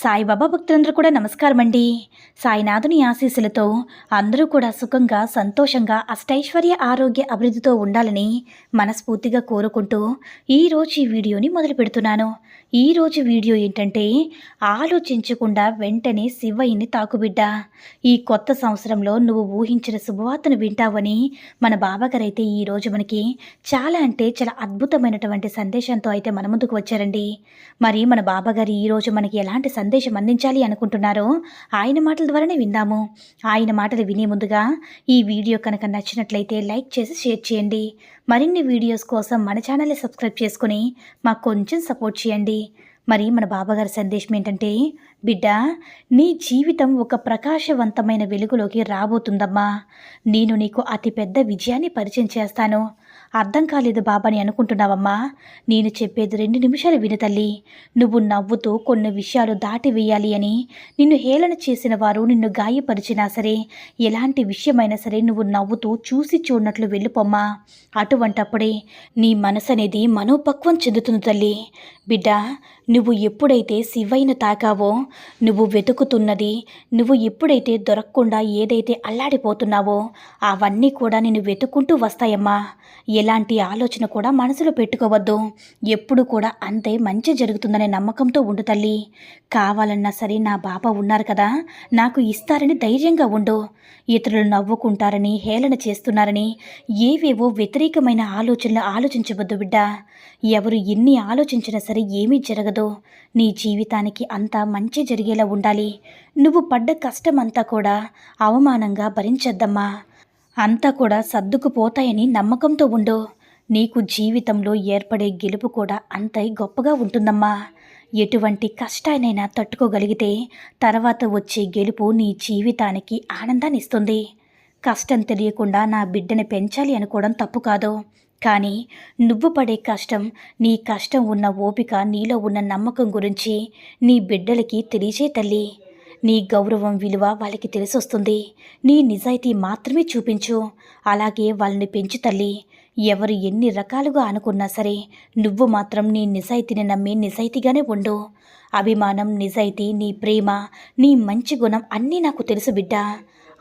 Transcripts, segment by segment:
సాయిబాబా భక్తులందరూ కూడా నమస్కారం అండి సాయినాథుని ఆశీస్సులతో అందరూ కూడా సుఖంగా సంతోషంగా అష్టైశ్వర్య ఆరోగ్య అభివృద్ధితో ఉండాలని మనస్ఫూర్తిగా కోరుకుంటూ ఈరోజు ఈ వీడియోని మొదలు పెడుతున్నాను. ఈరోజు వీడియో ఏంటంటే ఆలోచించకుండా వెంటనే శివయ్యని తాకుబిడ్డ. ఈ కొత్త సంవత్సరంలో నువ్వు ఊహించిన శుభవార్తను వింటావని మన బాబాగారైతే ఈరోజు మనకి చాలా అంటే చాలా అద్భుతమైనటువంటి సందేశంతో అయితే మన ముందుకు వచ్చారండి. మరి మన బాబాగారు ఈరోజు మనకి ఎలాంటి సందేశం సందేశం అందించాలి అనుకుంటున్నారో ఆయన మాటల ద్వారానే విందాము. ఆయన మాటలు వినే ముందుగా ఈ వీడియో కనుక నచ్చినట్లయితే లైక్ చేసి షేర్ చేయండి. మరిన్ని వీడియోస్ కోసం మన ఛానల్ని సబ్స్క్రైబ్ చేసుకుని మాకు కొంచెం సపోర్ట్ చేయండి. మరి మన బాబాగారి సందేశం ఏంటంటే బిడ్డ నీ జీవితం ఒక ప్రకాశవంతమైన వెలుగులోకి రాబోతుందమ్మా. నేను నీకు అతిపెద్ద విజయాన్ని పరిచయం చేస్తాను. అర్థం కాలేదు బాబాని అనుకుంటున్నావమ్మా. నేను చెప్పేది రెండు నిమిషాలు విను తల్లి. నువ్వు నవ్వుతూ కొన్ని విషయాలు దాటి వేయాలి అని నిన్ను హేళన చేసిన వారు నిన్ను గాయపరిచినా సరే ఎలాంటి విషయమైనా సరే నువ్వు నవ్వుతూ చూసి చూడనట్లు వెళ్ళిపోమ్మా. అటువంటప్పుడే నీ మనసు అనేది మనోపక్వం చెందుతుంది తల్లి. బిడ్డ నువ్వు ఎప్పుడైతే శివైన తాకావో నువ్వు వెతుకుతున్నది నువ్వు ఎప్పుడైతే దొరకకుండా ఏదైతే అల్లాడిపోతున్నావో అవన్నీ కూడా నేను వెతుక్కుంటూ వస్తాయమ్మా. ఎలాంటి ఆలోచన కూడా మనసులో పెట్టుకోవద్దు. ఎప్పుడు కూడా అంతే మంచి జరుగుతుందనే నమ్మకంతో ఉండు తల్లి. కావాలన్నా సరే నా బాబా ఉన్నారు కదా నాకు ఇస్తారని ధైర్యంగా ఉండు. ఇతరులు నవ్వుకుంటారని హేళన చేస్తున్నారని ఏవేవో వ్యతిరేకమైన ఆలోచనలు ఆలోచించవద్దు బిడ్డ. ఎవరు ఎన్ని ఆలోచించినా సరే ఏమీ జరగదు. నీ జీవితానికి అంతా మంచి జరిగేలా ఉండాలి. నువ్వు పడ్డ కష్టం అంతా కూడా అవమానంగా భరించద్దమ్మా. అంతా కూడా సర్దుకుపోతాయని నమ్మకంతో ఉండు. నీకు జీవితంలో ఏర్పడే గెలుపు కూడా అంతే గొప్పగా ఉంటుందమ్మా. ఎటువంటి కష్టాన్నైనా తట్టుకోగలిగితే తర్వాత వచ్చే గెలుపు నీ జీవితానికి ఆనందాన్ని ఇస్తుంది కష్టం తెలియకుండా నా బిడ్డని పెంచాలి అనుకోవడం తప్పు కాదు. కానీ నువ్వు పడే కష్టం నీ కష్టం ఉన్న ఓపిక నీలో ఉన్న నమ్మకం గురించి నీ బిడ్డలకి తెలియచే తల్లి. నీ గౌరవం విలువ వాళ్ళకి తెలిసొస్తుంది. నీ నిజాయితీ మాత్రమే చూపించు. అలాగే వాళ్ళని పెంచు తల్లి. ఎవరు ఎన్ని రకాలుగా అనుకున్నా సరే నువ్వు మాత్రం నీ నిజాయితీని నమ్మి నిజాయితీగానే ఉండు. అభిమానం నిజాయితీ నీ ప్రేమ నీ మంచి గుణం అన్నీ నాకు తెలుసు బిడ్డ.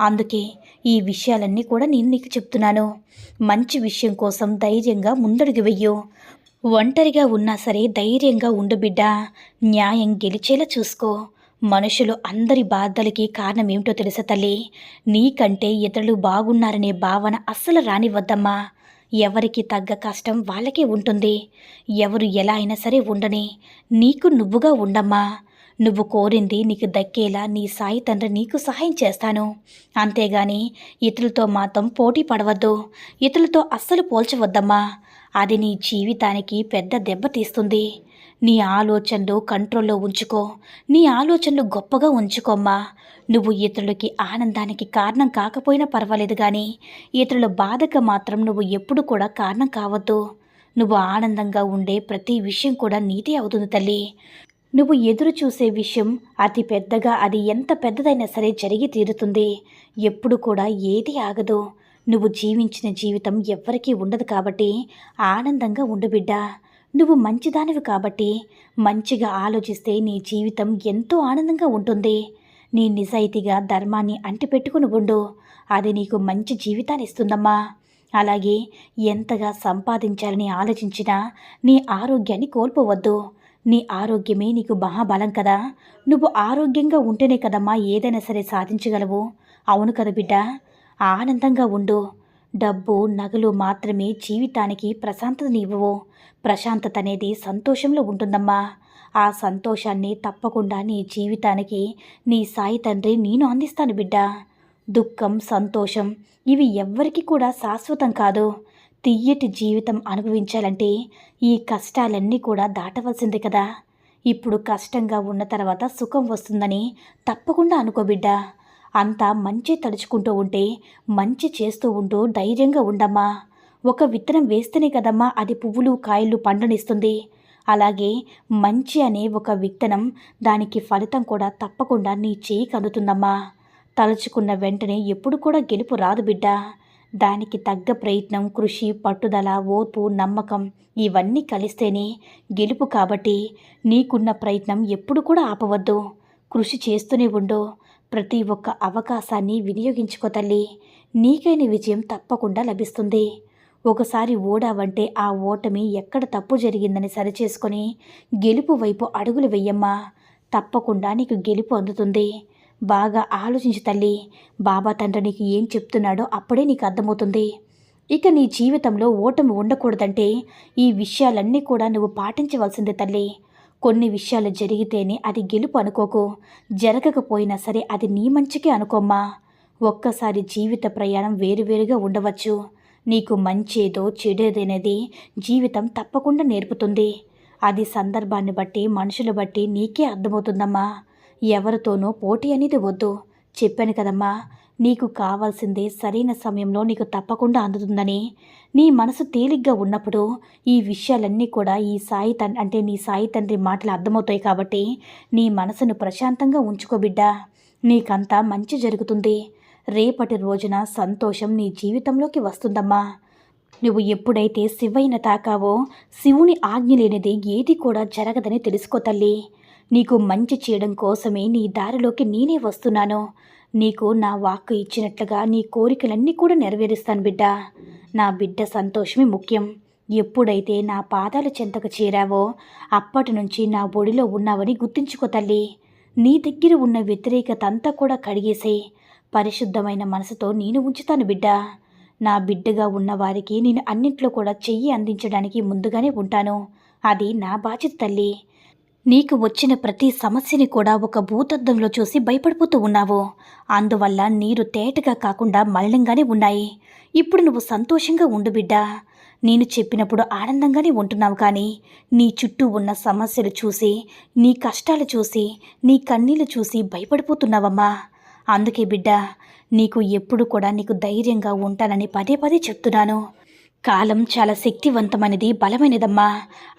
అందుకే ఈ విషయాలన్నీ కూడా నేను నీకు చెప్తున్నాను. మంచి విషయం కోసం ధైర్యంగా ముందడుగు వెయ్యు. ఒంటరిగా ఉన్నా సరే ధైర్యంగా ఉండు బిడ్డ. న్యాయం గెలిచేలా చూసుకో. మనుషులు అందరి బాధలకి కారణం ఏమిటో తెలుసా తల్లి? నీకంటే ఇతరులు బాగున్నారనే భావన అస్సలు రానివద్దమ్మా ఎవరికి తగ్గ కష్టం వాళ్ళకే ఉంటుంది. ఎవరు ఎలా అయినా సరే ఉండని. నీకు నువ్వుగా ఉండమ్మా. నువ్వు కోరింది నీకు దక్కేలా నీ సాయి తండ్రి నీకు సహాయం చేస్తాను. అంతేగాని ఇతరులతో మాత్రం పోటీ పడవద్దు. ఇతరులతో అస్సలు పోల్చవద్దమ్మా. అది నీ జీవితానికి పెద్ద దెబ్బ తీస్తుంది. నీ ఆలోచనలు కంట్రోల్లో ఉంచుకో. నీ ఆలోచనలు గొప్పగా ఉంచుకోమ్మా నువ్వు ఇతరులకి ఆనందానికి కారణం కాకపోయినా పర్వాలేదు కానీ ఇతరుల బాధకు మాత్రం నువ్వు ఎప్పుడు కూడా కారణం కావద్దు. నువ్వు ఆనందంగా ఉండే ప్రతి విషయం కూడా నీతి అవుతుంది తల్లి. నువ్వు ఎదురు చూసే విషయం అతి పెద్దగా అది ఎంత పెద్దదైనా సరే జరిగి తీరుతుంది. ఎప్పుడు కూడా ఏది ఆగదు. నువ్వు జీవించిన జీవితం ఎవ్వరికీ ఉండదు కాబట్టి ఆనందంగా ఉండు బిడ్డ. నువ్వు మంచిదానివి కాబట్టి మంచిగా ఆలోచిస్తే నీ జీవితం ఎంతో ఆనందంగా ఉంటుంది. నీ నిజాయితీగా ధర్మాన్ని అంటిపెట్టుకుని ఉండు. అది నీకు మంచి జీవితాన్ని ఇస్తుందమ్మా. అలాగే ఎంతగా సంపాదించాలని ఆలోచించినా నీ ఆరోగ్యాన్ని కోల్పోవద్దు. నీ ఆరోగ్యమే నీకు మహాబలం కదా. నువ్వు ఆరోగ్యంగా ఉంటేనే కదమ్మా ఏదైనా సరే సాధించగలవు. అవును కదా బిడ్డ? ఆనందంగా ఉండు. డబ్బు నగలు మాత్రమే జీవితానికి ప్రశాంతతనివ్వవు ప్రశాంతత అనేది సంతోషంలో ఉంటుందమ్మా. ఆ సంతోషాన్ని తప్పకుండా నీ జీవితానికి నీ సాయి తండ్రి నేను అందిస్తాను బిడ్డ. దుఃఖం సంతోషం ఇవి ఎవ్వరికి కూడా శాశ్వతం కాదు. తియ్యటి జీవితం అనుభవించాలంటే ఈ కష్టాలన్నీ కూడా దాటవలసింది కదా. ఇప్పుడు కష్టంగా ఉన్న తర్వాత సుఖం వస్తుందని తప్పకుండా అనుకో బిడ్డా. అంతా మంచి తలుచుకుంటూ ఉంటే మంచి చేస్తూ ఉంటూ ధైర్యంగా ఉండమ్మా. ఒక విత్తనం వేస్తేనే కదమ్మా అది పువ్వులు కాయలు పండునిస్తుంది. అలాగే మంచి అనే ఒక విత్తనం దానికి ఫలితం కూడా తప్పకుండా నీ చేయికి అందుతుందమ్మా. తలుచుకున్న వెంటనే ఎప్పుడు కూడా గెలుపు రాదు బిడ్డ. దానికి తగ్గ ప్రయత్నం కృషి పట్టుదల ఓర్పు నమ్మకం ఇవన్నీ కలిస్తేనే గెలుపు కాబట్టి నీకున్న ప్రయత్నం ఎప్పుడు కూడా ఆపవద్దు. కృషి చేస్తూనే ఉండు. ప్రతి ఒక్క అవకాశాన్ని వినియోగించుకో తల్లి. నీకైన విజయం తప్పకుండా లభిస్తుంది. ఒకసారి ఓడావంటే ఆ ఓటమి ఎక్కడ తప్పు జరిగిందని సరిచేసుకొని గెలుపు వైపు అడుగులు వెయ్యమ్మా తప్పకుండా నీకు గెలుపు అందుతుంది. బాగా ఆలోచించు తల్లి. బాబా తండ్రి నీకు ఏం చెప్తున్నాడో అప్పుడే నీకు అర్థమవుతుంది. ఇక నీ జీవితంలో ఓటమి ఉండకూడదంటే ఈ విషయాలన్నీ కూడా నువ్వు పాటించవలసిందే తల్లి. కొన్ని విషయాలు జరిగితేనే అది గెలుపు అనుకోకు. జరగకపోయినా సరే అది నీ మంచికే అనుకోమ్మా. ఒక్కసారి జీవిత ప్రయాణం వేరువేరుగా ఉండవచ్చు. నీకు మంచేదో చెడేదనేది జీవితం తప్పకుండా నేర్పుతుంది. అది సందర్భాన్ని బట్టి మనుషులు బట్టి నీకే అర్థమవుతుందమ్మా. ఎవరితోనూ పోటీ అనేది వద్దు. చెప్పాను కదమ్మా నీకు కావాల్సిందే సరైన సమయంలో నీకు తప్పకుండా అందుతుందని. నీ మనసు తేలిగ్గా ఉన్నప్పుడు ఈ విషయాలన్నీ కూడా ఈ సాయి తన్ అంటే నీ సాయి తండ్రి మాటలు అర్థమవుతాయి కాబట్టి నీ మనసును ప్రశాంతంగా ఉంచుకోబిడ్డా నీకంతా మంచి జరుగుతుంది. రేపటి రోజున సంతోషం నీ జీవితంలోకి వస్తుందమ్మా. నువ్వు ఎప్పుడైతే శివైన తాకావో శివుని ఆజ్ఞ లేనిది ఏది కూడా జరగదని తెలుసుకో తల్లి. నీకు మంచి చేయడం కోసమే నీ దారిలోకి నేనే వస్తున్నాను. నీకు నా వాక్కు ఇచ్చినట్లుగా నీ కోరికలన్నీ కూడా నెరవేరుస్తాను బిడ్డ. నా బిడ్డ సంతోషమే ముఖ్యం. ఎప్పుడైతే నా పాదాల చెంతకు చేరావో అప్పటి నుంచి నా ఒడిలో ఉన్నావని గుర్తించుకో తల్లి. నీ దగ్గర ఉన్న వ్యతిరేకత అంతా కూడా కడిగేసే పరిశుద్ధమైన మనసుతో నేను ఉంచుతాను బిడ్డ. నా బిడ్డగా ఉన్న వారికి నేను అన్నింట్లో కూడా చెయ్యి అందించడానికి ముందుగానే ఉంటాను. అది నా బాధ్యత తల్లి. నీకు వచ్చిన ప్రతి సమస్యని కూడా ఒక భూతద్దంలో చూసి భయపడిపోతూ ఉన్నావు. అందువల్ల నీరు తేటగా కాకుండా మలినంగానే ఉన్నాయి. ఇప్పుడు నువ్వు సంతోషంగా ఉండు బిడ్డా. నేను చెప్పినప్పుడు ఆనందంగానే ఉంటున్నావు కానీ నీ చుట్టూ ఉన్న సమస్యలు చూసి నీ కష్టాలు చూసి నీ కన్నీళ్ళు చూసి భయపడిపోతున్నావమ్మా. అందుకే బిడ్డ నీకు ఎప్పుడు కూడా నీకు ధైర్యంగా ఉంటానని పదే పదే చెప్తున్నాను. కాలం చాలా శక్తివంతమైనది బలమైనదమ్మా.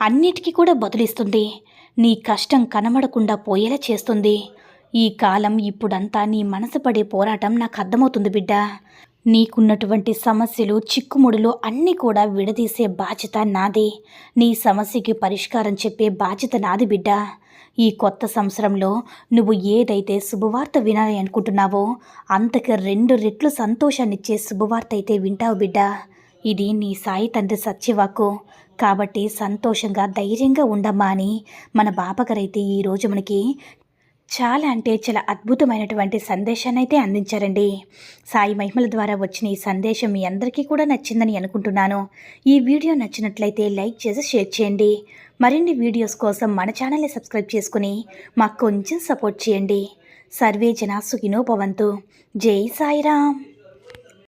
అన్నిటికీ కూడా బదులిస్తుంది. నీ కష్టం కనబడకుండా పోయేలా చేస్తుంది. ఈ కాలం ఇప్పుడంతా నీ మనసు పడే పోరాటం నాకు అర్థమవుతుంది బిడ్డ. నీకున్నటువంటి సమస్యలు చిక్కుముడులు అన్నీ కూడా విడదీసే బాధ్యత నాది. నీ సమస్యకి పరిష్కారం చెప్పే బాధ్యత నాది బిడ్డ. ఈ కొత్త సంవత్సరంలో నువ్వు ఏదైతే శుభవార్త వినాలి అనుకుంటున్నావో అంతకు రెండు రెట్లు సంతోషాన్నిచ్చే శుభవార్త అయితే వింటావు బిడ్డ. ఇది నీ సాయి తండ్రి సత్యవాకు కాబట్టి సంతోషంగా ధైర్యంగా ఉండమ్మా అని మన బాపగారైతే ఈరోజు మనకి చాలా అంటే చాలా అద్భుతమైనటువంటి సందేశాన్ని అయితే అందించారండి. సాయి మహిమల ద్వారా వచ్చిన ఈ సందేశం మీ అందరికీ కూడా నచ్చిందని అనుకుంటున్నాను. ఈ వీడియో నచ్చినట్లయితే లైక్ చేసి షేర్ చేయండి. మరిన్ని వీడియోస్ కోసం మన ఛానల్ని సబ్స్క్రైబ్ చేసుకుని మాకు కొంచెం సపోర్ట్ చేయండి. సర్వే జనా సుఖినో భవంతు. జై సాయిరామ్.